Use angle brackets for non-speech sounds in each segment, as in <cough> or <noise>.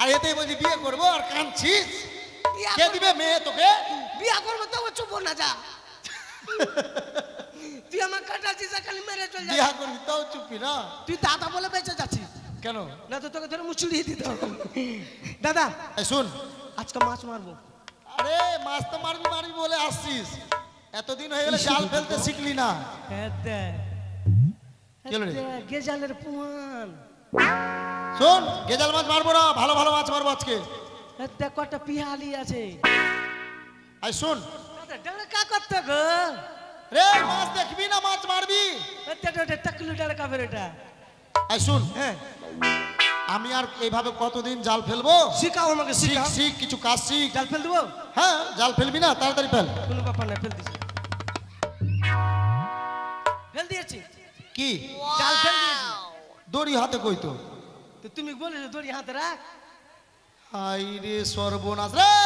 আর এতেই বলছি বিয়ে করব আর কাঁদছিস? কে দিবে মেয়ে তোকে? বিয়া করব তো চুপ না যা। তুই আমার কাটাচ্ছিস খালি মেরে চল যা বিয়া করবি তাও চুপি না? তুই দাদা বলে বেঁচে যাচ্ছিস। কেন? না তো তোকে ধরে মুচুড়িয়ে দিতে হবে। দাদা শুন। আজকে মাছ মারবো। আরে মাছ তো মারবি মারবি বলে আসছিস। এতদিন হয়ে গেলে জাল ফেলতে শিখলি না। কি হলো রে? গেজালের পুয়ান শোন গেজাল মাছ মারবো না ভালো ভালো মাছ মারবো আজকে। দেখ কটা পিহালি আছে। আই শুন। ডাকা করতে গো। রে মাছ দেখবি না মাছ মারবি? টাকলু ডাকা বেরোটা আই শুন। হ্যাঁ। আমি আর এইভাবে কতদিন জাল ফেলব? শিখাও আমাকে শিখ শিখ কিছু কাজ শিখ। জাল ফেল দেবো? হ্যাঁ জাল ফেলবি না তাড়াতাড়ি ফেল। কোনো ব্যাপার না ফেল দিছি। ফেল দিয়েছি। কি? জাল ফেল দড়ি হাতে কই তো? তো তুমি বলেছ দড়ি হাতে রাখ। হাই রে সর্বনাশ। রে!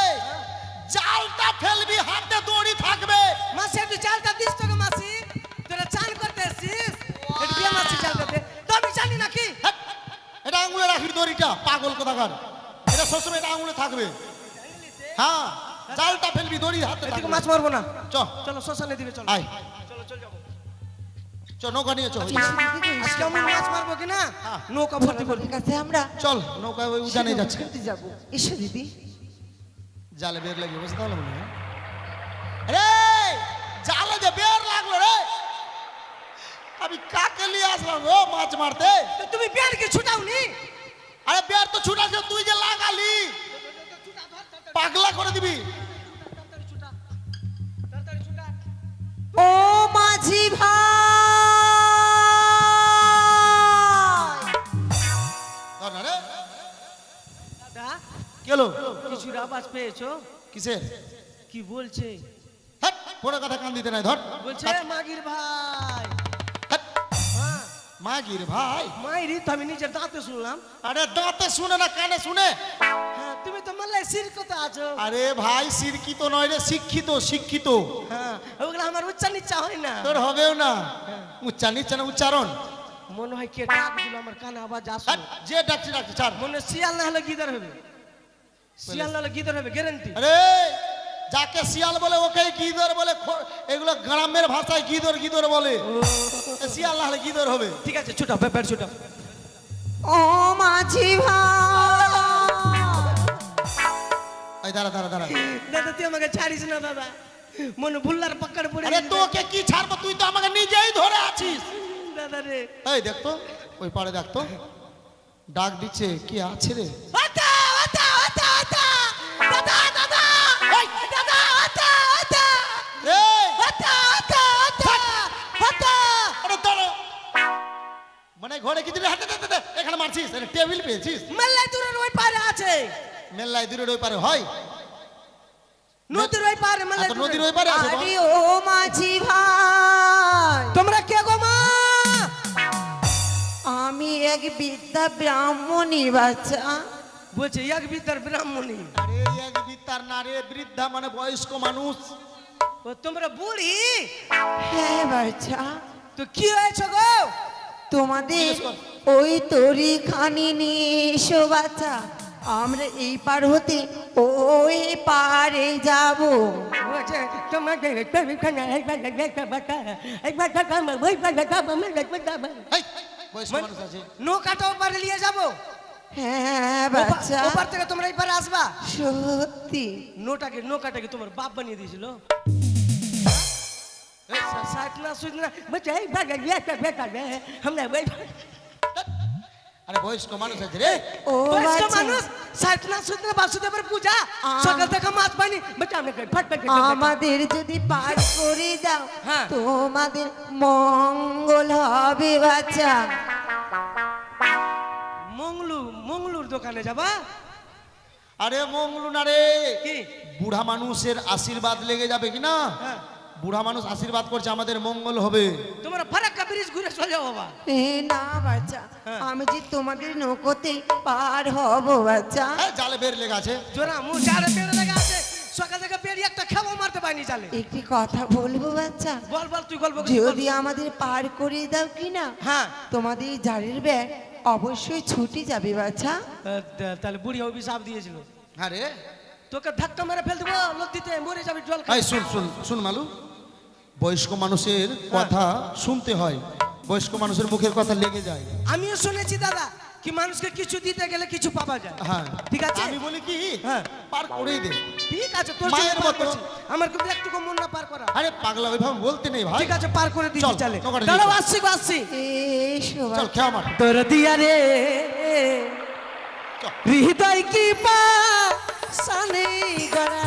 জালটা ফেলবি হাতে দড়ি থাকবে। মাসি একটু চালটা দিস তোকে মাসি। তোরা চান করতে এসছিস? একটু বিয়ে মাসি চালটা দে। তো আমি জানি নাকি! এটা আঙুলে রাখবি দড়িটা পাগল কোথাকার। এটা সবসময় এটা আঙুলে থাকবে। হ্যাঁ জালটা ফেলবি দড়ি হাতে মাছ মারবো না। চ। চলো শ্মশানে দিকে চলো। আয়। চলো চল নৌকা নিয়ে চল। আজকে আমি মাছ মারবো কি না? হ্যাঁ। নৌকা ভর্তি করবি কাছে আমরা চল নৌকা ওই উজানে যাচ্ছে। যাব। এসো দিদি। জালে বের লাগে বুঝতে পারলাম না। রে জালে যে বের লাগল রে। আমি কাকে নিয়ে আসলাম ও মাছ মারতে? তুমি আরে বের তো ছুটাছে তুই যে লাগালি। পাগলা করে দিবি। ও মাঝি ভাই। হলো? কিছুর আওয়াজ পেয়েছ? কিসের? কি বলছে? হ্যাট কোনো কথা কান দিতে নাই ধর। বলছে মাগির ভাই। হ্যাঁ। মাগির ভাই? মাইরি তো আমি নিজের দাঁতে শুনলাম। আরে দাঁতে শুনে না কানে শুনে? হ্যাঁ তুমি তো মাল্লাই সির কথা আছো। আরে ভাই শিক্ষিত নয় রে শিক্ষিত শিক্ষিত। হ্যাঁ ওগুলো আমার উচ্চার নিচ্ছা হয় না। তোর হবেও না। উচ্চারণ নিচ্ছে না উচ্চারণ। মনে হয় কে ডাক দিল আমার কানে আওয়াজ আসলো। যে ডাকছে ডাকছে ছাড়। মনে হয় শিয়াল না হলে গিদার হবে। শিয়াল গিদার হবে? গ্যারান্টি আরে যাকে শিয়াল বলে ওকে গিদর বলে? এগুলো গ্রামের ভাষায় গিদর গিদর বলে? শিয়াল না হলে গিদর হবে? ঠিক আছে ব্যাপার ও মাঝি ভাই। দাঁড়া দাঁড়া দাঁড়া। দাদা তুই আমাকে ছাড়িস না দাদা মনে ভুল্লার পাকড় পড়ে আরে তোকে কি ছাড়বো? তুই তো আমাকে নিজেই ধরে আছিস। দাদা রে। এই দেখ তো ওই পাড়ে দেখ তো। ডাক দিচ্ছে কি আছে রে? আতা মানে ঘরে কি দিলে? হাতে হাতে এখানে মারছিস টেবিল পেয়েছিস। মেল্লাই দূরের ওই পারে আছে। মেল্লাই দূরের ওই পারে হয়। নদীর ওই পারে মেল্লাই তো নদীর ওই পারে আছে আরে ও মাঝি ভাই। তোমরা কে গো মা? আমি এক বিদ্যা ব্রাহ্মণী বাচ্চা। বলছে এক বিদ্যার ব্রাহ্মণী। আরে এক বিত্তার না রে বৃদ্ধা মানে বয়স্ক মানুষ। ও তোমরা বুড়ি? হ্যাঁ বাচ্চা। তো কি হয়েছে গো? তোমাদের ওই তরি খানি নিয়ে এসো বাচ্চা আমরা এই পার হতে ওই পারে যাব। আছে। নৌকাটা ওপারে নিয়ে যাব। হ্যাঁ বাচ্চা ওপার থেকে তোমরা এই পারে আসবা। সত্যি। নোটাকে নৌকাটাকে তোমার বাপ বানিয়ে দিয়েছিল। ষাট না সুদ না বলছে এই বাগা একটা বেটা বে আমরা ওই আরে বয়স্ক মানুষ আছে রে ও বয়স্ক মানুষ ষাট না সুদ না বাসুদেবের পূজা সকাল থেকে মাছ পানি বলছে আমি খাই, ফাট ফাট। আমাদের যদি পার করে দাও হ্যাঁ। তোমাদের মঙ্গল হবে বাচ্চা মংলু মংলুর দোকানে যাবা আরে মঙ্গলু না রে কি বুড়া মানুষের আশীর্বাদ লেগে যাবে কি না হ্যাঁ বুড়া মানুষ আশীর্বাদ করছে আমাদের মঙ্গল হবে। তোমরা ফারাক্কা ব্রিজ ঘুরে চলে যাও বাবা। এ না বাচ্চা হ্যাঁ। আমি যে তোমাদের নৌকোতে পার হব বাচ্চা। এই, জালে বের লেগে আছে। জোরা মু চারে পেড়ে লেগে আছে। সকাল থেকে পেড়ি একটা খাব মারতে পারিনি চালে একটি কথা বলব বাচ্চা বল বল তুই গল্প বল। যদি আমাদের পার করে দাও কি না হ্যাঁ। তোমাদের এই জারের ব্যাগ অবশ্যই ছুটি যাবে বাচ্চা। তাহলে বুড়ি অভিশাপ দিয়েছিল। হ্যাঁ রে তোকে ধাক্কা মেরে ফেল দেবো নদীতে মরে যাবি জল এই শুন শুন শুন মালু। বয়স্ক মানুষের কথা শুনতে হয় বয়স্ক মানুষের মুখের কথা লেগে যায় আমিও শুনেছি দাদা কি মানুষকে কিছু দিতে গেলে কিছু পাওয়া যায় হ্যাঁ ঠিক আছে আমি বলি কি হ্যাঁ। পার করেই দে ঠিক আছে তোর মায়ের মতো। আমার কিন্তু একটুকু মন না পার করা আরে পাগলা ওইভাবে বলতে নেই ভাই ঠিক আছে পার করে দিচ্ছি চল, দাঁড়াও। আসছি আসছি চল। খেয়া মার তোর দিয়া রে। হৃদয় কি পা সানে গড়া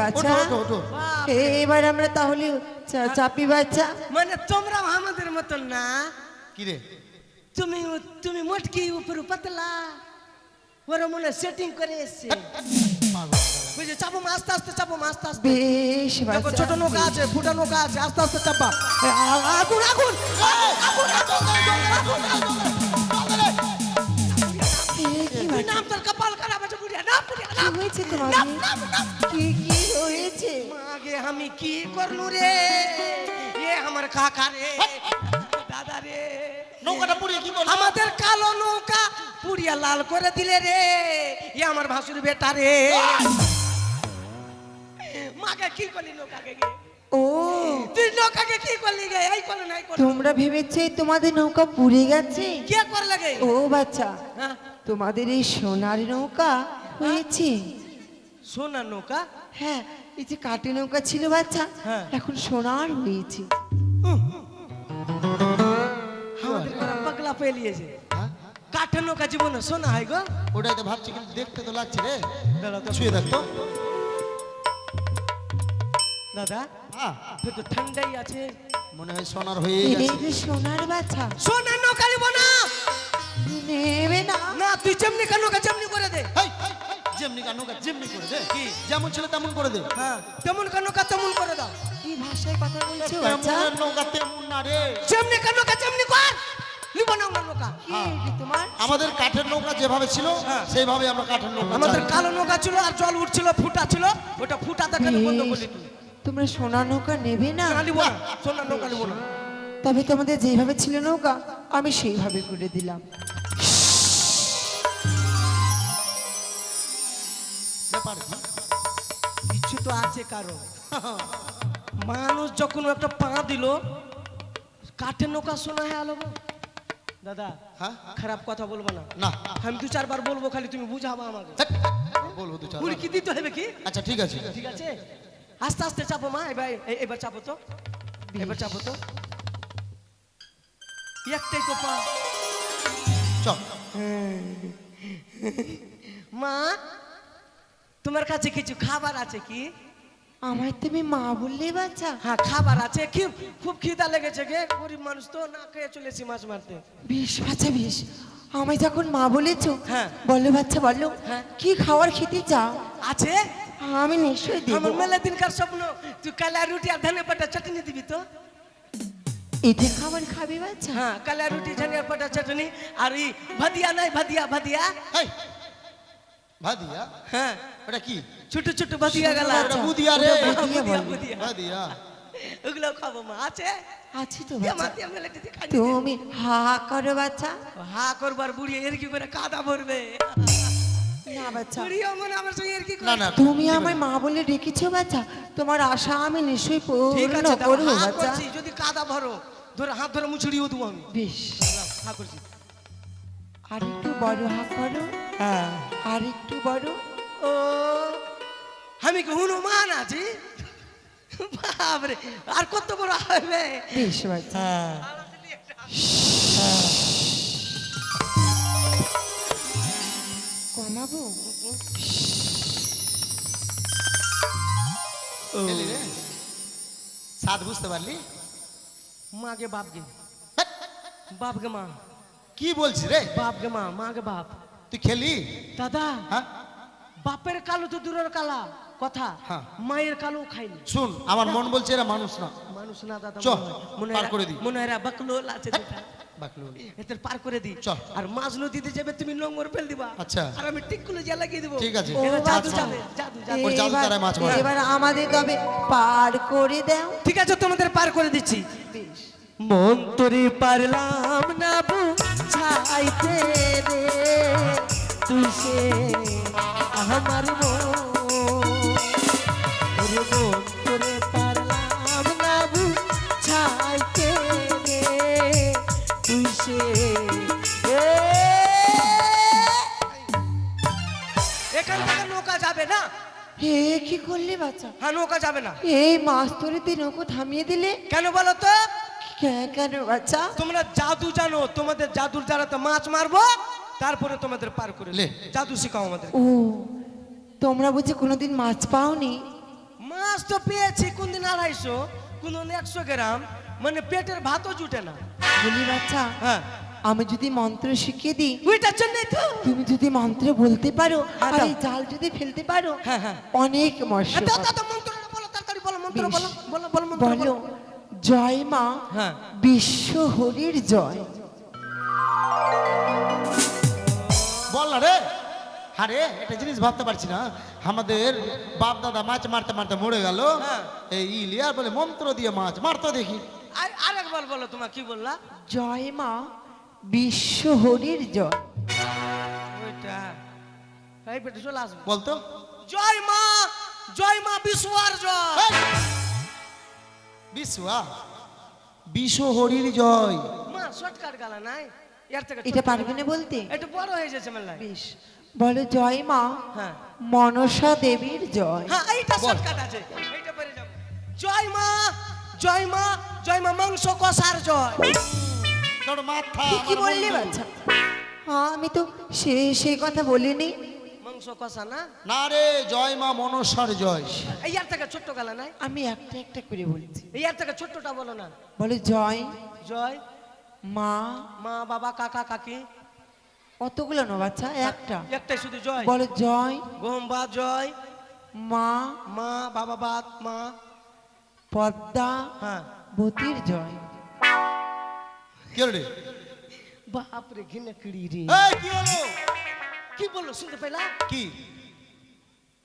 বাচ্চা এবার আমরা তাহলে চাপি বাচ্চা। মানে তোমরা আমাদের মতন না। কি রে? তুমি তুমি মোটকি উপর পাতলা। ওরা মনে সেটিং করে এসছে। বুঝে চাপো মা, আস্তে আস্তে চাপো মা, আস্তে আস্তে। বেশ দেখো বাচ্চা ছোট নৌকা আছে ফুটা নৌকা আছে আস্তে আস্তে চাপা। আগুন আগুন? নাম তোর কপাল খারাপ আছে বুড়িয়া না বুড়িয়া কি হয়েছে তোমার নাম, নাম, নাম। কি কি হয়েছে? মাগে আমি কি করলু রে? এ আমার কাকা রে দাদা রে। নৌকাটা পুড়িয়ে কি করল? আমাদের কালো নৌকা পুড়িয়া লাল করে দিলে রে। এ আমার ভাসুর বেটা রে। মাকে কি করলি নৌকাকে ও। তুই নৌকাকে কি করলি গে? এই করলি নাই করলি তোমরা ভেবেছে তোমাদের নৌকা পুড়ে গেছে? কে করলে গে? ও বাচ্চা হ্যাঁ। তোমাদের এই সোনার নৌকা হয়েছে। সোনা নৌকা? হ্যাঁ এই যে কাঠি নৌকা ছিল বাচ্চা হ্যাঁ। এখন সোনার হয়েছে। পাগলা পেলিয়েছে হ্যাঁ? কাঠের নৌকা জীবনে সোনা হয় গো। ওটাই তো ভাবছি কিন্তু দেখতে তো লাগছে রে। দাঁড়াও তো। ছুঁয়ে দেখ তো। দাদা হ্যাঁ। তো ঠান্ডাই আছে। মনে হয় সোনার হয়ে গেছে। সোনার বাচ্চা। সোনার নৌকা নিব না। নেবে না। না তুই যেমনি কার নৌকা যেমনি করে দে। হেই, হেই, হেই, যেমনি কার নৌকা যেমনি করে দে। কি? যেমন ছিল তেমন করে দে। হ্যাঁ তেমন কার নৌকা তেমন করে দাও। কি ভাষায় কথা বলছো বাচ্চা? তেমন নৌকা তেমন না রে। যেমনি কার নৌকা যেমনি কর। নিব না আমরা নৌকা তোমার? আমাদের কাঠের নৌকা যেভাবে ছিল সেইভাবে আমরা কাঠের নৌকা আমাদের কালো নৌকা ছিল আর জল উঠছিল ফুটা ছিল। ওটা ফুটা দেখানো বন্ধ করলি তোমরা সোনার নৌকা নেবে না? না নিব না নৌকা নিব না। তবে তোমাদের যেভাবে ছিল নৌকা আমি সেইভাবে করে দিলাম। তো আছে কারও? <laughs> মানুষ যখন একটা পা দিল কাঠের নৌকা শোনা হয়ে আলো। দাদা হ্যাঁ? খারাপ কথা বলব না। না। আমি দু চারবার বলব খালি তুমি বুঝাবো আমাকে। বলব দু চার কি দিতে হবে কি? আচ্ছা ঠিক আছে। ঠিক আছে? আস্তে আস্তে চাপো মা এবার চাপো তো। এবার চাপো তো। একটাই তো পা। চল। মা তোমার কাছে কিছু খাবার আছে কি? আমায় তুমি মা বললে বাচ্চা হ্যাঁ খাবার আছে। কি খুব খিদা লেগেছে গে। গরিব মানুষ তো না খেয়ে চলেছি মাছ মারতে। বেশ বাচ্চা বেশ। আমায় যখন মা বলেছ হ্যাঁ। বলো বাচ্চা বলো। হ্যাঁ। কি খাবার খেতে চাও? আছে? আমি নিশ্চয়ই দেবো। আমার মেলা দিনকার স্বপ্ন তুই কালা রুটি আর ধনে পাতা চাটনি দিবি তো? এটা খাবার খাবে বাচ্চা হ্যাঁ কালা রুটি ধনে পাতা চাটনি আর এই ভাদিয়া নাই ভাদিয়া ভাদিয়া। ভাদিয়া হ্যাঁ। এটা কি? ছোট ছোট ভাদিয়া গেলা ওটা বুদিয়া রে। ওটা বুদিয়া বুদিয়া, ভাদিয়া ওগুলো খাব মা আছে? আছে তো তুমি হা করো বাচ্চা। হা করবার বুড়ি এর কি করে কাদা ভরবে। আমার তুমি আমায় মা বলে ডেকেছো বাচ্চা। তোমার আশা আমি নিশ্চয়ই পূর্ণ করব বাচ্চা। যদি কাদা ভরো ধরে হাত ধরে মুছড়িও দেবো আমি। বেশ। হা করছি। আর একটু বড় হা করো। হ্যাঁ। আর একটু বড়। ও আমি কি হনুমান আছি? বাপরে আর কত বড় হবে? বেশ বাচ্চা কমাবো? স্বাদ বুঝতে পারলি? মাকে বাপকে হেৎ, বাপকে মা। কি বলছি রে? বাপকে মা মাকে বাপ। তুই খেলি? দাদা হ্যাঁ? বাপের কালো তো দূরের কালা। কথা হ্যাঁ। মায়ের কালো খাইনি। শুন আমার মন বলছে এরা মানুষ না। মানুষ না দাদা চ, মনে পার করে দি। মনে হয় এরা বাকলোল আছে যেটা বাকলুল এদের পার করে দি চল। আর মাছ নদীতে যাবে তুমি নোংর ফেল দিবা। আচ্ছা। আর আমি টিকগুলো জ্বালা লাগিয়ে দেবো। ঠিক আছে। এরা জাদু। জাদু। জাদু ওর জাদু। এবার- দ্বারাই মাছ মারে। এবার আমাদের তবে পার করে দাও। ঠিক আছে তোমাদের পার করে দিচ্ছি। মন্তরে পারলাম না বুঝাইতে রে। তুই সে আমার মন্তরে পারলাম না বুঝাইতে রে। তুই সে এখান থেকে নৌকা যাবে না? হে কি করলে বাচ্চা হ্যাঁ নৌকা যাবে না। এই মাছ ধরিতে নৌকো থামিয়ে দিলে? কেন বলো তো? কেন বাচ্চা তোমরা জাদু জানো তোমাদের জাদুর দ্বারাতে মাছ মারবো তারপরে তোমাদের পার করে লে। জাদু শিখাও আমাদের ও তোমরা বুঝি কোনোদিন মাছ পাওনি মাছ তো পেয়েছি কোনদিন আড়াইশো কোনদিন একশো গ্রাম মানে পেটের ভাতও জুটে না বলি বাচ্চা হ্যাঁ আমি যদি মন্ত্র শিখিয়ে দিই ওইটার জন্যই তো তুমি যদি মন্ত্র বলতে পারো আর এই জাল যদি ফেলতে পারো হ্যাঁ, হ্যাঁ। অনেক দাও, মন্ত্রটা বলো তাড়াতাড়ি বলো মন্ত্র বলো বলো বলো মন্ত্র বলো জয় মা হ্যাঁ। বিশ্ব হরির জয়। বল না রে। আরে একটা জিনিস ভাবতে পারছি না। আমাদের বাপ দাদা মাছ মারতে মারতে মরে গেল। হ্যাঁ। এই ইলিয়ার বলে মন্ত্র দিয়ে মাছ মারতো দেখি। আর আরেকবার বলো তোমার কি বললা? জয় মা বিশ্ব হরির জয়। ওইটা। এই পেটে চলে আসবে। বলতো। জয় মা জয় মা বিশ্বর জয়। এই! বিশুয়া বিশ্ব হরির জয়। মা শর্টকাট গালা নাই। এর থেকে এটা পারবে না বলতে? একটু বড় হয়ে যাচ্ছে মেলায় বেশ। বলো জয় মা হ্যাঁ। মনসা দেবীর জয়। হ্যাঁ এইটা শর্টকাট আছে। এইটা পেরে যাব জয় মা জয় মা জয় মা মাংস কষার জয়। তোর মাথা কি কি বললি বাচ্চা। হ্যাঁ আমি তো সে সেই কথা বলিনি। কষা না? না রে জয় মা মনসার জয়। এই থেকে ছোট্ট গালা নাই? আমি একটা একটা করে বলছি। এই থেকে ছোট্টটা বলো না। বলো জয় জয় মা মা বাবা কাকা কাকি। কতগুলো না বাচ্চা একটা। একটাই শুধু জয়। বলো জয় গহম বা জয় মা মা বাবা বাদ মা। পদ্মা হ্যাঁ। বতির জয়। কে রে? বাপরে ঘিনে কিড়ি রে। এই কি হলো? কি বলল শুনতে পেলা কি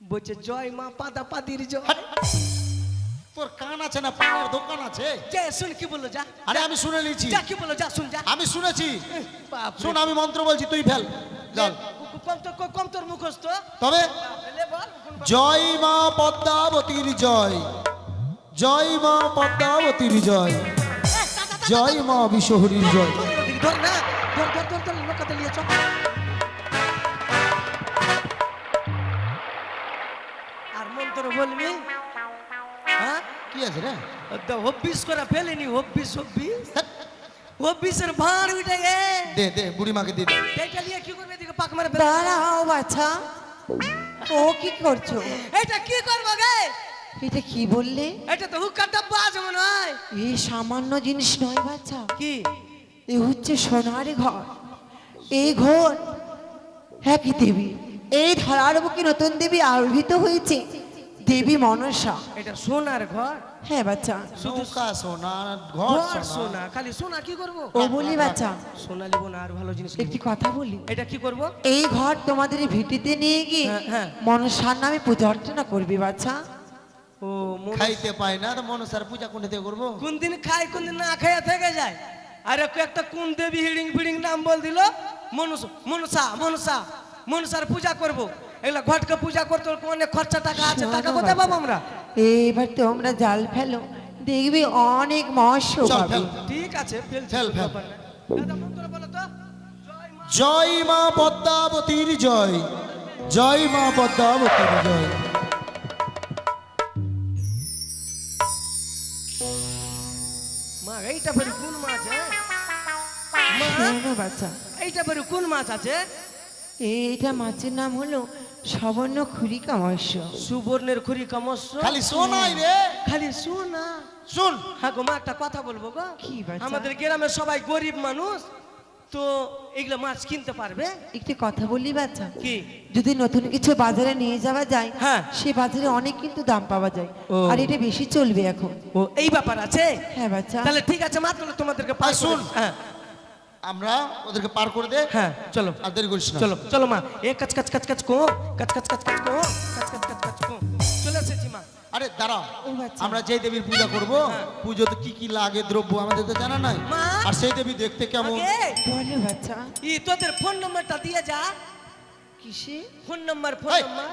বলছে জয় মা পাদা পাদির জয় তোর কান আছে না পাওয়ার দোকান আছে যা শুন কি বলল যা আরে আমি শুনে নিয়েছি যা কি বলল যা শুন যা আমি শুনেছি শোন আমি মন্ত্র বলছি তুই ফেল চল কম তোর কম তোর মুখস্থ তবে জয় মা পদ্মাবতীর জয় জয় মা পদ্মাবতীর জয় জয় মা বিশ্বহরীর জয় ধর না ধর ধর ধর ধর লোকাতে নিয়ে চল মন্ত্র বলবি? হ্যাঁ? কি আছে রে? তো হব্বিস করে ফেলেনি হব্বিস হব্বিস। <laughs> হব্বিসের ভাঁড় উঠে গে। দে দে বুড়ি মাকে দে দে। এইটা নিয়ে কি করবে এদিকে? পাক মারে দাঁড়াও বাচ্চা ও কি করছ? এটা কি করব গে? এটা কি বললে? এটা তো হুক্কার ডাব্বা আছে মনে হয়। এই সামান্য জিনিস নয় বাচ্চা কি? এ হচ্ছে সোনার ঘর। এই ঘর। হ্যাঁ কি দেবী? এই ধরার বুকে নতুন দেবী আবির্ভূত হয়েছে। দেবী মনসা। এটা সোনার ঘর। হ্যাঁ বাচ্চা। নৌকা সোনা ঘর সোনা। খালি সোনা কি করব? ও বলি বাচ্চা। সোনা লিব না আর ভালো জিনিস একটি কথা বলি। এটা কি করব? এই ঘর তোমাদের ভিটিতে নিয়ে গিয়ে হ্যাঁ, হ্যাঁ। মনসার নামে পূজা অর্চনা করবি বাচ্চা। ও খাইতে পায় না তো মনসার পূজা কোনটা দিয়ে করব? কোন দিন খাই কোন দিন না খাইয়া থেকে যায়। আর একটু একটা কোন দেবী হিড়িং ফিড়িং নাম বল দিল? মনুষ মনসা মনসা। মনসার পূজা করব। এগুলা ঘটকে পূজা করতে অনেক খরচা টাকা আছে টাকা কোথায় পাবো আমরা? এবার তোমরা জাল ফেলো দেখবি অনেক মৎস্য পাবে। ঠিক আছে ফেল, ফেল। তো জয় মা পদ্মাবতীর জয়। জয় মা পদ্মাবতীর জয়। মা এইটা ফের কোন মাছ হ্যাঁ? বাচ্চা। এইটা ফের কোন মাছ আছে? এইটা মাছের নাম হলো সবর্ণ খুরিকা মৎস্য সুবর্ণের খুরি কমস্য? খালি সোনাই রে। খালি সোনা শুন। হ্যাঁ গো মা একটা কথা বলব গো। কি? আমাদের গ্রামের সবাই গরিব মানুষ তো এগুলো মাছ কিনতে পারবে? একটি কথা বললি বাচ্চা। কি? যদি নতুন কিছু বাজারে নিয়ে যাওয়া যায় হ্যাঁ। সে বাজারে অনেক কিন্তু দাম পাওয়া যায়। ও। আর এটা বেশি চলবে এখন। ও এই ব্যাপার আছে? হ্যাঁ বাচ্চা। তাহলে ঠিক আছে মাছগুলো তোমাদেরকে পাই শুন। হ্যাঁ। আমরা ওদেরকে পার করে দে। হ্যাঁ চলো। আর দেরি করিস না। চলো চলো মা। এ কাচ কাচ কাচ কাচ কো। কাচ কাচ কাচ কাচ কো। কাচ কাচ কাচ কাচ কো। চলে এসেছি মা। আরে দাঁড়াও। আমরা যে দেবীর পূজা করব পুজোতে কি কি লাগে দ্রব্য আমাদের তো জানা নাই। মা। আর সেই দেবী দেখতে কেমন? আগে। বলে বাচ্চা। ই তোদের ফোন নম্বরটা দিয়ে যা। কিসে? Phone number phone. Number.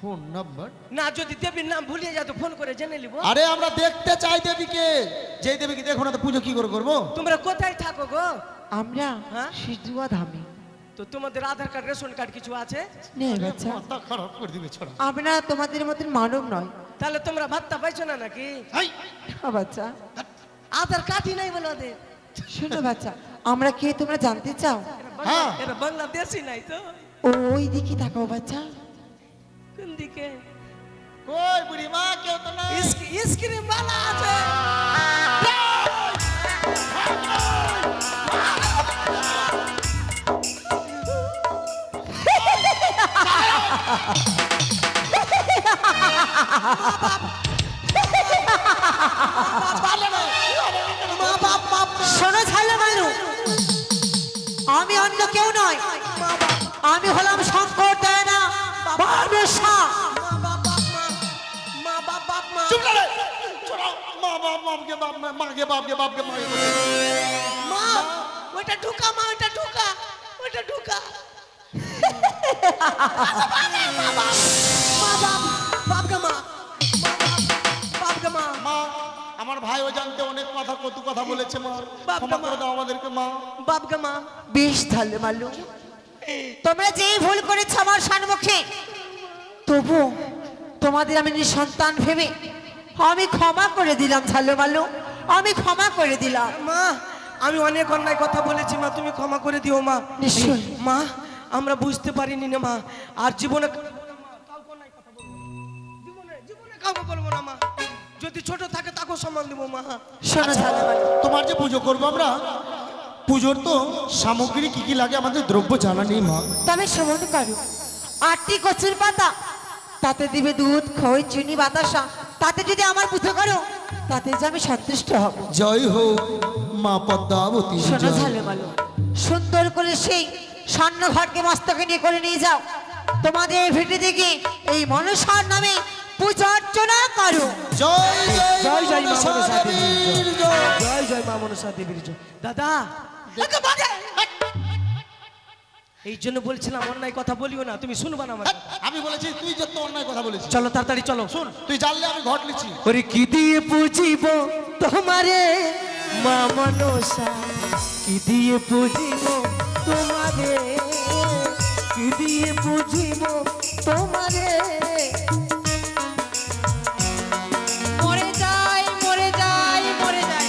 Phone number. না যদি দেবীর নাম ভুলিয়ে যা তো ফোন করে জেনে নিব। আরে আমরা দেখতে চাই দেবীকে। যে দেবীকে দেখো না তো পুজো কি করে করব? তোমরা কোথায় থাকো গো? আমরা হ্যাঁ? সিজুয়া ধামে। তো তোমাদের আধার কার্ড রেশন কার্ড কিছু আছে? নেই বাচ্চা। মাথা খারাপ করে দিবে ছড়া। আমরা তোমাদের মতন মানব নয়। তাহলে তোমরা ভাতটা পাইছো না নাকি? হ্যাঁ বাচ্চা। আধার কার্ডই নাই বলে ওদের। শোনো বাচ্চা আমরা কে তোমরা জানতে চাও? হ্যাঁ। এরা বাংলাদেশি নাই তো। ওই দিকে তাকাও বাচ্চা। দিকে। কই বুড়ি মা কেউ তো নাই। স্ক্রিন বালা আছে। শোনো আমি অন্য কেউ নয়। আমি হলাম শঙ্কর। বাপকে বাপ মাকে বাপকে বাপকে মা মা ওইটা ঢুকা মা ওইটা ঢুকা ওইটা ঢুকা। আমার ভাই ও জানতে অনেক কথা কত কথা বলেছে মা। ক্ষমা মা। করে দাও আমাদেরকে মা। বাপকে মা। বেশ ঝালো মালু। তোমরা যেই ভুল করেছ আমার সম্মুখে তবু তোমাদের আমি নিঃসন্তান ভেবে আমি ক্ষমা করে দিলাম ঝালো মালু আমি ক্ষমা করে দিলাম। মা আমি অনেক অন্যায় কথা বলেছি মা তুমি ক্ষমা করে দিও মা। নিশ্চয়ই। মা আমরা বুঝতে পারিনি না মা। আর জীবনে জীবনে জীবনে কাউকে বলব না মা। যদি ছোট থাকে তাকেও সম্মান দিব মা। শোনো ঝালো মালু তোমার যে পুজো করব আমরা পুজোর তো সামগ্রী কি কি লাগে আমাদের দ্রব্য জানা নেই মা। তবে শ্রবণ করো। আটটি কচুর পাতা তাতে দিবে দুধ খই চিনি বাতাসা। তাতে যদি আমার পুজো করো তাতে যে আমি সন্তুষ্ট হব জয় হোক মা পদ্মাবতী শোনো জয়। ঝালে সুন্দর করে সেই স্বর্ণ ঘরকে মস্তকে নিয়ে করে নিয়ে যাও তোমাদের ভেটে দিকে এই মনসার নামে পূজা অর্চনা করো জয় জয় জয় মা মনসা দেবীর জয়। জয়। জয় জয় মা মনসা দেবীর জয় দাদা এই জন্য বলছিলাম অন্যায় কথা বলিও না তুমি শুনবা না আমার হ্যাঁ, আমি বলেছি তুই যত অন্যায় কথা বলেছিস। চলো তাড়াতাড়ি চলো। শোন তুই জানলে আমি ঘট লিখছি ওরে কি দিয়ে পুজিব তোমারে? মা মনসা কি দিয়ে পুজিব তোমারে? কি দিয়ে পুজিব তোমারে? মরে যাই মরে যাই মরে যাই।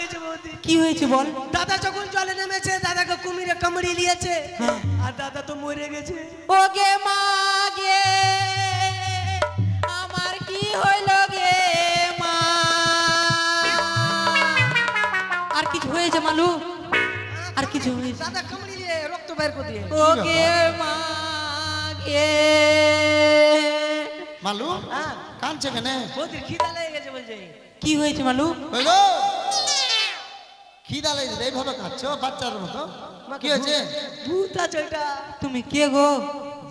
গেছে বৌদি কি হয়েছে বল? দাদা যখন জলে নেমেছে দাদাকে কুমিরে কামড়ি নিয়েছে আর দাদা তো মরে গেছে। ওগে মা গে আমার কি হইল গে মা? আর কিছু হয়েছে মালু? আর কিছু হয়েছে? দাদা কামড়ি নিয়ে রক্ত বের করে দিয়ে। ওগে মা গে। মালু হ্যাঁ। কানছে কেন? খিদা লেগে গেছে বলছে। কি হয়েছে মালু? হইল? খিদা লেগেছে এইভাবে খাচ্ছ বাচ্চার মতো? কি হয়েছে? ভূত আছে ওইটা। তুমি কে গো?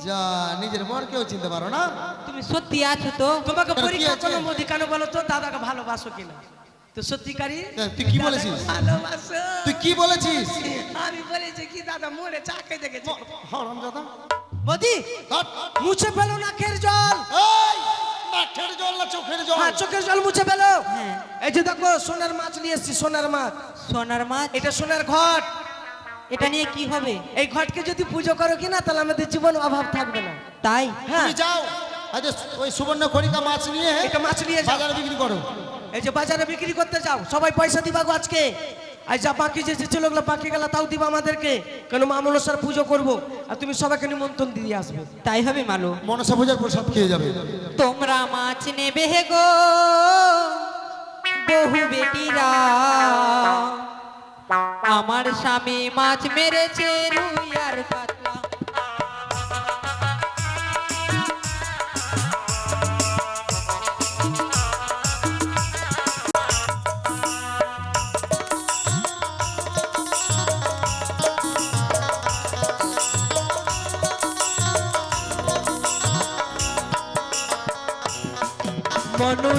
যা নিজের বর কেউ চিনতে পারো না। তুমি সত্যি আছো তো? তোমাকে পরীক্ষা আছে? মোদি কেন বলো তো? দাদাকে ভালোবাসো কিনা? তো সত্যিকারী এ, তুই কি বলেছিস? ভালোবাসো। তুই কি বলেছিস? আমি বলেছি কি দাদা মরে চাকে দেখেছে। হরম দাদা ধর। মুছে ফেলো নাকের জল। এই! মাঠের জল না চোখের জল? হ্যাঁ চোখের জল মুছে ফেলো। হ্যাঁ। এই যে দেখো সোনার মাছ নিয়ে এসছি সোনার মাছ। সোনার মাছ? এটা সোনার ঘট। এটা নিয়ে কি হবে? এই ঘটকে যদি পুজো করো কিনা তাহলে আমাদের জীবন অভাব থাকবে না। তাই? হ্যাঁ। তুমি যাও। আজ ওই সুবর্ণ খড়িকা মাছ নিয়ে এটা মাছ নিয়ে যাও। বাজারে বিক্রি করো। এই যে বাজারে বিক্রি করতে যাও সবাই পয়সা দিবা গো আজকে। আর যা বাকি যে যে ছেলেগুলো বাকি গেলা তাও দিবা আমাদেরকে। কেন মা মনসার পুজো করব? আর তুমি সবাইকে নিমন্ত্রণ দিয়ে আসবে। তাই হবে মালু মনসা পূজার প্রসাদ খেয়ে যাবে। তোমরা মাছ নেবে হে গো বহু বেটিরা। আমার স্বামী মাছ মেরেছে রুই আর কাতলা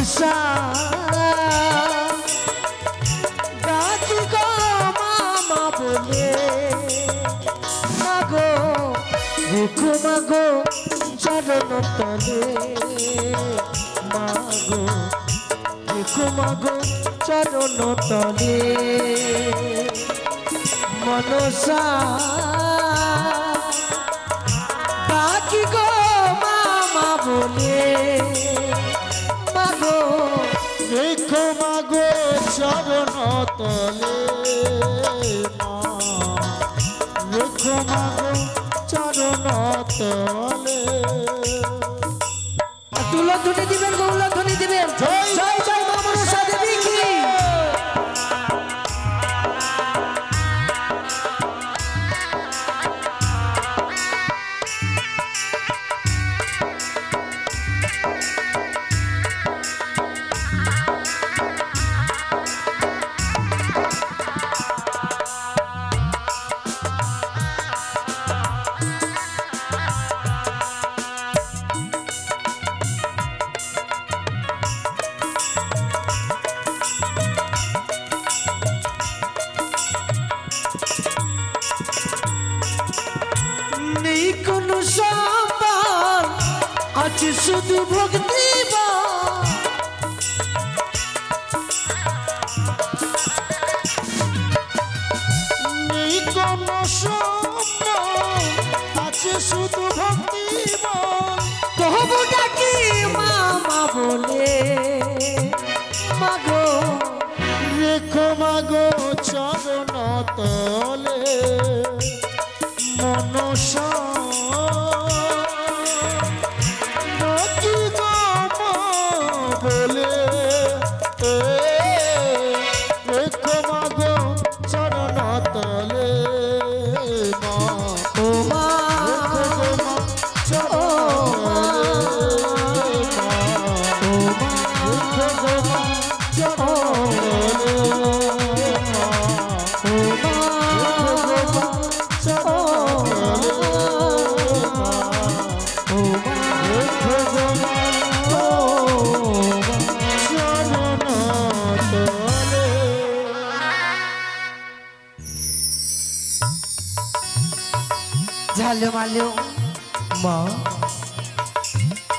মনুষা ডাকি গো, মামা বলে মাগো দেখো মাগো চরণ তলে। মাগো তলে। মনসা ডাকি গো, মামা বলে তলে দেখো মাগো চরণ তলে ধুনি দিবেন গৌলা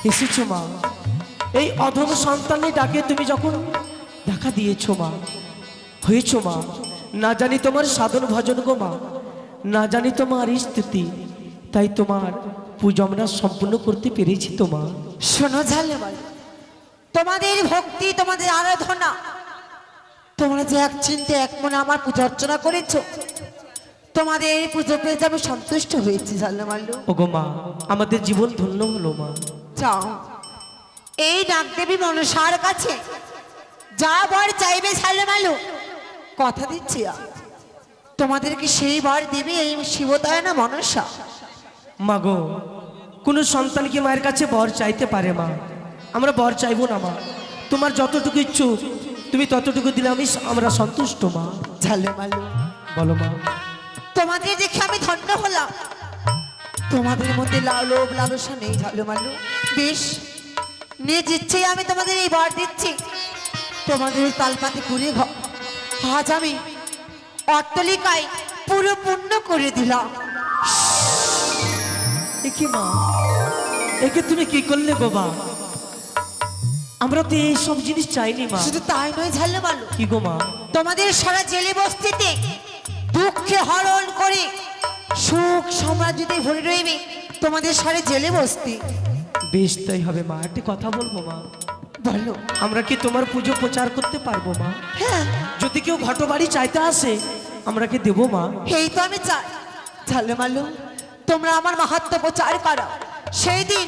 এসেছ মা? এই অধম সন্তানের ডাকে তুমি যখন দেখা দিয়েছ মা হয়েছো মা? না জানি তোমার সাধন ভজন গো মা না জানি তোমার স্তুতি তাই তোমার পুজো আমরা সম্পূর্ণ করতে পেরেছি তো মা। শোনো ঝালো তোমাদের ভক্তি তোমাদের আরাধনা তোমরা যে এক চিন্তে এক মনে আমার পূজা অর্চনা করেছ তোমাদের এই পুজো পেয়ে আমি সন্তুষ্ট হয়েছি ঝালো মালো ও গো মা আমাদের জীবন ধন্য হলো মা। যাও। এই ডাকদেবী মনসার কাছে যা বর চাইবে ঝালো মালো কথা দিচ্ছি। তোমাদেরকে সেই বর দেবে এই শিবতায় না মনসা। মা গো কোনো সন্তান কি মায়ের কাছে বর চাইতে পারে মা। আমরা বর চাইব না মা। তোমার যতটুকু ইচ্ছুক তুমি ততটুকু দিলে আমি আমরা সন্তুষ্ট মা। ঝালো মালো বলো মা। তোমাদের দেখে আমি ধন্য হলাম। তোমাদের মধ্যে লালোভ লালসা নেই ঝালো মালো। বেশ নিজ ইচ্ছেই আমি তোমাদের এই বর দিচ্ছি। তোমাদের তালপাতি ঘর আজ আমি অট্টলিকায় পুরো পূর্ণ করে দিলাম। একে মা একে তুমি কি করলে মা আমরা তো এই সব জিনিস চাইনি মা। শুধু তাই নয় ঝালো মালো। কি গো মা? তোমাদের সারা জেলে বস্তিতে দুঃখে হরণ করে সুখ সাম্রাজ্যতে ভরে রইবে তোমাদের সারে জেলে বস্তি। বেশ তাই হবে মা একটি কথা বলব মা। বলো। আমরা কি তোমার পুজো প্রচার করতে পারব মা? হ্যাঁ। যদি কেউ ঘট বাড়ি চাইতে আসে আমরা কি দেবো মা? এই তো আমি চাই। ঝালে মালু তোমরা আমার মাহাত্ম প্রচার করো। সেই দিন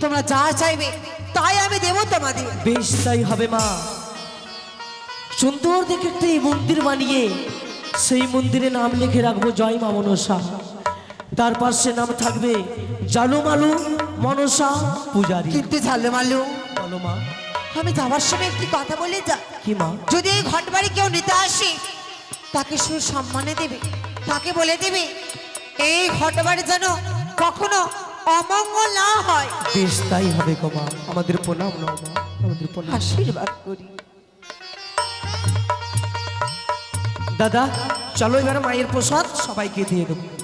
তোমরা যা চাইবে তাই আমি দেবো তোমাদের। বেশ তাই হবে মা। সুন্দর দেখে একটা এই মন্দির বানিয়ে সেই মন্দিরে নাম লিখে রাখব জয় মা মনসা। তার পাশে নাম থাকবে জালু মালু মনসা পূজারি। কিন্তু ঝালু মালু বলো মা। আমি যাওয়ার সময় একটি কথা বলে যা কি মা? যদি এই ঘট বাড়ি কেউ নিতে আসে তাকে সু সম্মানে দেবে তাকে বলে দেবে এই ঘট বাড়ি যেন কখনো অমঙ্গল না হয়। বেশ তাই হবে কমা আমাদের প্রণাম আমাদের প্রণাম। আশীর্বাদ করি। দাদা চলো এবার মায়ের প্রসাদ সবাইকে দিয়ে দেবো।